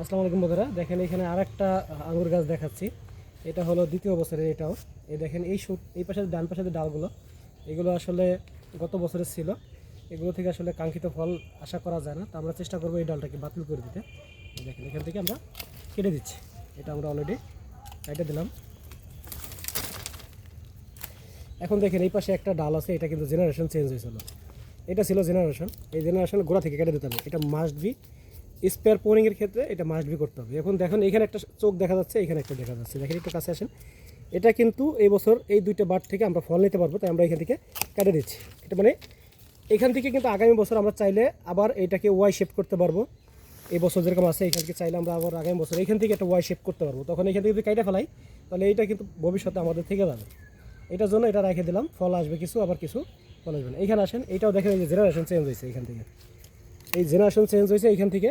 আসসালামু আলাইকুম বন্ধুরা। দেখেন এখানে আরেকটা আঙুর গাছ দেখাচ্ছি। এটা হলো দ্বিতীয় বছরের এটাও। এই দেখেন, এই শুট এই পাশে ডান পাশে ডালগুলো, এগুলো আসলে গত বছরের ছিল। এগুলো থেকে আসলে কাঙ্ক্ষিত ফল আশা করা যায় না। তো আমরা চেষ্টা করব এই ডালটাকে বাতিল করে দিতে। দেখেন, এখান থেকে আমরা কেটে দিচ্ছি। এটা আমরা অলরেডি কেটে দিলাম। এখন দেখেন, এই পাশে একটা ডাল আছে। এটা কিন্তু জেনারেশন চেঞ্জ হয়েছিল। এটা ছিল জেনারেশন এই জেনারেশন গোড়া থেকে কেটে দিতে হবে। এটা মাস্ট বি স্পেয়ার পোরিংয়ের ক্ষেত্রে এটা মাস্ট বি করতে হবে। এখন দেখুন এখানে একটা চোখ দেখা যাচ্ছে, এখানে একটা দেখা যাচ্ছে। দেখেন একটু কাছে আসেন। এটা কিন্তু এই বছর এই দুইটা বার থেকে আমরা ফল নিতে পারব, তাই আমরা এখান থেকে কেটে দিচ্ছি। এটা মানে এখান থেকে কিন্তু আগামী বছর আমরা চাইলে আবার এটাকে ওয়াই শেপ করতে পারব। এই বছর যেরকম আছে, এখান থেকে চাইলে আমরা আবার আগামী বছর এখান থেকে একটা ওয়াই শেপ করতে পারব। তখন এখান থেকে যদি কেটে ফেলাই, তাহলে এইটা কিন্তু ভবিষ্যতে আমাদের থেকে যাবে। এটার জন্য এটা রেখে দিলাম, ফল আসবে কিছু, আবার কিছু ফল আসবে না। এইখানে আসেন, এটাও দেখেন যে জেনারেশন চেঞ্জ হয়েছে এখান থেকে। এই জেনারেশন চেঞ্জ হয়েছে এইখান থেকে।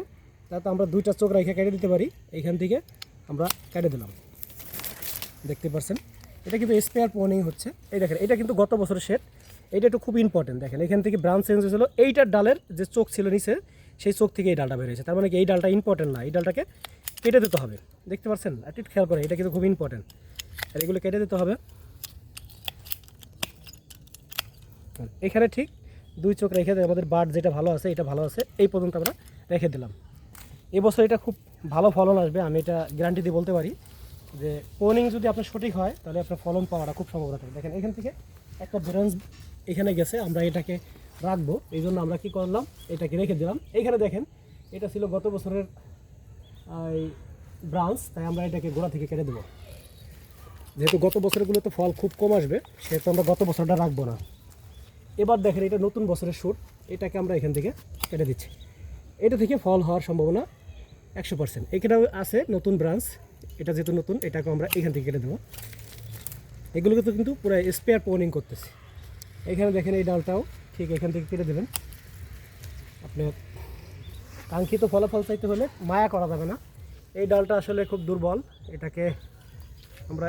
তাতে আমরা দুইটা চোখ রেখে কেটে দিতে পারি। এইখান থেকে আমরা কেটে দিলাম। দেখতে পাচ্ছেন এটা কিন্তু স্পেয়ার পোনিং হচ্ছে। এই দেখেন, এটা কিন্তু গত বছরের শেড এটা একটু খুব ইম্পর্টেন্ট দেখেন। এখান থেকে ব্রাঞ্চ চেঞ্জ হয়েছিল। এইটার ডালের যে চোখ ছিল নিচে, সেই চোখ থেকে এই ডালটা বেরিয়েছে তার মানে কি এই ডালটা ইম্পর্টেন্ট না। এই ডালটাকে কেটে দিতে হবে। দেখতে পাচ্ছেন একটু খেয়াল করে এটা কিন্তু খুব ইম্পর্টেন্ট আর এগুলো কেটে দিতে হবে। এখানে ঠিক দুই চোখ রেখে দেয় আমাদের বার্ড যেটা ভালো আছে, এটা ভালো আছে, এই পর্যন্ত আমরা রেখে দিলাম। এবছর এটা খুব ভালো ফলন আসবে, আমি এটা গ্যারান্টি দিয়ে বলতে পারি যে পোনিং যদি আপনার সঠিক হয়, তাহলে আপনার ফলন পাওয়াটা খুব সম্ভাবনা থাকে। দেখেন, এখান থেকে একটা ব্রাঞ্চ এখানে গেছে, আমরা এটাকে রাখব। এই জন্য আমরা কি করলাম, এটাকে রেখে দিলাম। এইখানে দেখেন, এটা ছিল গত বছরের ব্রাঞ্চ, তাই আমরা এটাকে গোড়া থেকে কেটে দেবো। যেহেতু গত বছরগুলোতে ফল খুব কম আসবে, সেহেতু আমরা গত বছরটা রাখব না। এবার দেখেন এটা নতুন বছরের শ্যুট এটাকে আমরা এখান থেকে কেটে দিচ্ছি। এটা থেকে ফল হওয়ার সম্ভাবনা একশো পার্সেন্ট। এখানেও আছে নতুন ব্রাঞ্চ। এটা যেহেতু নতুন এটাকে আমরা এখান থেকে কেটে দেবো। এগুলোকে তো কিন্তু পুরো স্পেয়ার পোনিং করতেছি। এখানে দেখেন এই ডালটাও ঠিক এখান থেকে কেটে দেবেন। আপনার কাঙ্ক্ষিত ফলাফল চাইতে হলে মায়া করা যাবে না। এই ডালটা আসলে খুব দুর্বল। এটাকে আমরা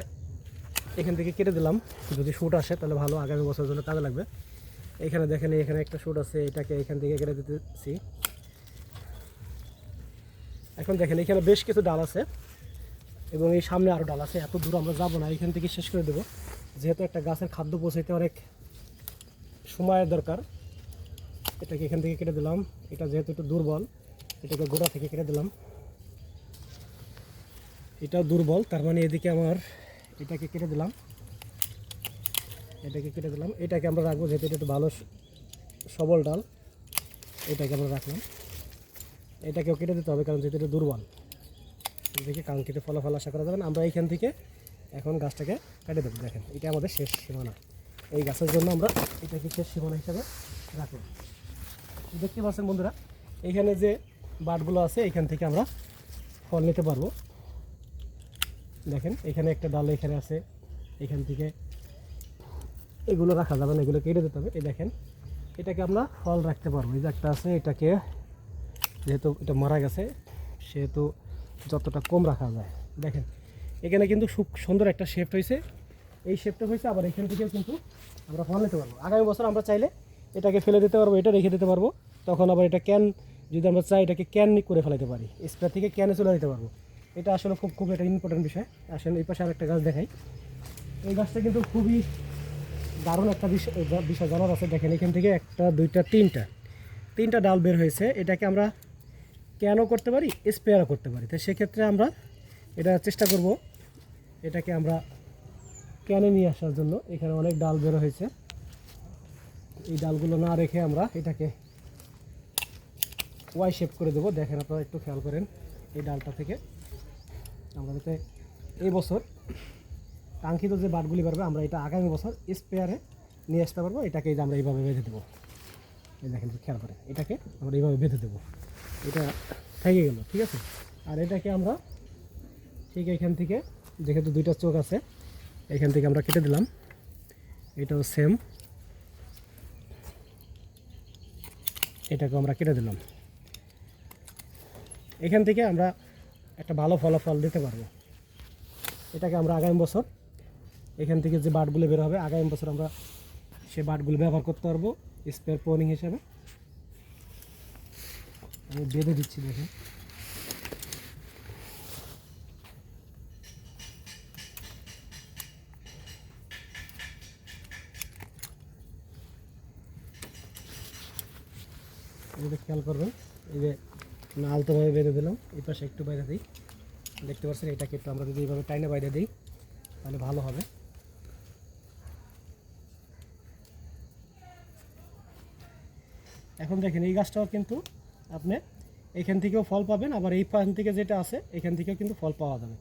এখান থেকে কেটে দিলাম। যদি শ্যুট আসে, তাহলে ভালো। আগামী বছরের জন্য কাজে লাগবে। এখানে দেখেন, এখানে একটা শ্যুট আছে, এটাকে এখান থেকে কেটে দিতেছি। এখন দেখেন, এখানে বেশ কিছু ডাল আছে এবং এই সামনে আরও ডাল আছে। এত দূর আমরা যাব না, এখান থেকে শেষ করে দেবো। যেহেতু একটা গাছের খাদ্য পৌঁছাইতে অনেক সময়ের দরকার, এটাকে এখান থেকে কেটে দিলাম। এটা যেহেতু একটু দুর্বল, এটাকে গোড়া থেকে কেটে দিলাম। এটাও দুর্বল, তার মানে এদিকে আমার এটাকে কেটে দিলাম। এটাকে কেটে দিলাম। এটাকে আমরা রাখব যেহেতু এটা একটু ভালো সবল ডাল। এটাকে আমরা রাখলাম। এটাকেও কেটে দিতে হবে কারণ যেহেতু এটা দুর্বল। দেখে কাঙ্ক্ষিত ফলাফল আশা করা যাবে না। আমরা এইখান থেকে এখন গাছটাকে কেটে দেবো। দেখেন, এটা আমাদের শেষ সীমানা। এই গাছের জন্য আমরা এটাকে শেষ সীমানা হিসাবে রাখলাম। দেখতে পাচ্ছেন বন্ধুরা, এখানে যে বাটগুলো আছে, এখান থেকে আমরা ফল নিতে পারব। দেখেন, এখানে একটা ডাল এখানে আছে। এখান থেকে এগুলো রাখা যাবে না, এগুলো কেটে দিতে হবে। এই দেখেন, এটাকে আমরা ফল রাখতে পারব। এই যে একটা আছে, এটাকে যেহেতু এটা মারা গেছে, সেহেতু যতটা কম রাখা যায়। দেখেন, এখানে কিন্তু খুব সুন্দর একটা শেপ হয়েছে। এই শেপটা হয়েছে, আবার এখান থেকেও কিন্তু আমরা ফল নিতে পারব। আগামী বছর আমরা চাইলে এটাকে ফেলে দিতে পারব, এটা রেখে দিতে পারব। তখন আবার এটা ক্যান যদি আমরা চাই এটাকে ক্যান করে ফেলাতে পারি। স্প্রে থেকে ক্যানে চলে দিতে পারব। এটা আসলে খুব খুব একটা ইম্পর্টেন্ট বিষয়। আসলে এই পাশে আরেকটা গাছ দেখাই। এই গাছটা কিন্তু খুবই দারুণ একটা বিষয় জানার আছে। দেখেন, এখান থেকে একটা, দুইটা, তিনটা। তিনটা ডাল বের হয়েছে। এটাকে আমরা কেন করতে পারি? স্প্রেয়ারও করতে পারি। তো সেক্ষেত্রে আমরা এটা চেষ্টা করব। এটাকে আমরা ক্যানে নিয়ে আসার জন্য। এখানে অনেক ডাল বের হয়েছে। এই ডালগুলো না রেখে আমরা এটাকে ওয়াই শেপ করে দেবো। দেখেন, আপনারা একটু খেয়াল করেন। এই ডালটা থেকে আমরা যাতে এই বছর কাঙ্ক্ষিত যে বাটগুলি পারবে আমরা এটা আগামী বছর স্পেয়ারে নিয়ে আসতে পারব। এটাকে যে আমরা এইভাবে বেঁধে দেবো। এই দেখেন খেয়াল করেন, এটাকে আমরা এইভাবে বেঁধে দেবো। এটা থেকে গেল, ঠিক আছে? আর এটাকে আমরা ঠিক এখান থেকে, যেহেতু দুইটা চোখ আছে, এখান থেকে আমরা কেটে দিলাম। এটাও সেম এটাকে আমরা কেটে দিলাম। এখান থেকে আমরা একটা ভালো ফলাফল দিতে পারব। এটাকে আমরা আগামী বছর এখান থেকে যে বাটগুলো বের হবে, আগামী বছর আমরা সে বাটগুলো ব্যবহার করতে পারব স্পেয়ার পোনিং হিসাবে। আমি বেঁধে দিচ্ছি দেখেন। খেয়াল করবেন, এই যে আলতোভাবে বেঁধে দিলাম, এই পাশে একটু বাইরে দিই। দেখতে পাচ্ছেন, এটাকে একটু আমরা যদি এইভাবে টাইনে বাইরে দিই, তাহলে ভালো হবে। এখন দেখেন, এই গাছটাও কিন্তু আপনি এখান থেকেও ফল পাবেন, আবার এই পান থেকে যেটা আছে, এখান থেকেও কিন্তু ফল পাওয়া যাবে।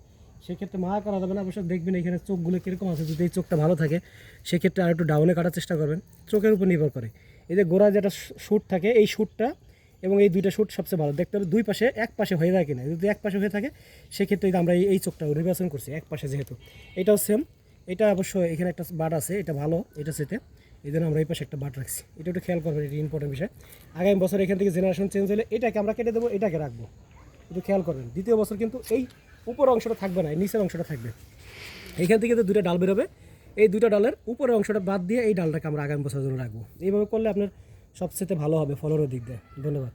সেক্ষেত্রে মা করা যাবে না, অবশ্য দেখবেন এখানে চোখগুলো কীরকম আছে, যদি এই চোখটা ভালো থাকে, সেক্ষেত্রে আর একটু ডাউনে কাটার চেষ্টা করবেন। চোখের উপর নির্ভর করে। এই যে গোড়ায় যেটা শ্যুট থাকে, এই শ্যুটটা এবং এই দুইটা শ্যুট সবচেয়ে ভালো। দেখতে হবে দুই পাশে, এক পাশে হয়ে যায় কিনা। যদি এক পাশে হয়ে থাকে, সেক্ষেত্রে আমরা এই- এই চোখটা নির্বাচন করছি, এক পাশে যেহেতু। এটাও সেম এটা অবশ্য এখানে একটা বাট আছে, এটা ভালো, এটা সেতে। এই জন্য আমরা এই পাশে একটা বাট রাখছি। এটা একটু খেয়াল করবেন, এটা ইম্পর্টেন্ট বিষয়। আগামী বছর এখান থেকে জেনারেশন চেঞ্জ হলে এটাকে আমরা কেটে দেবো, এটাকে রাখব। একটু খেয়াল করবেন, দ্বিতীয় বছর কিন্তু এই উপর অংশটা থাকবে না নিচের অংশটা থাকবে। এইখান থেকে তো দুটো ডাল বেরোবে, এই দুটো ডালের উপরের অংশটা বাদ দিয়ে এই ডালটাকে আমরা আগামী বছরের জন্য রাখব। এইভাবে করলে আপনার সবচেয়ে ভালো হবে ফলনের দিক দিয়ে। ধন্যবাদ।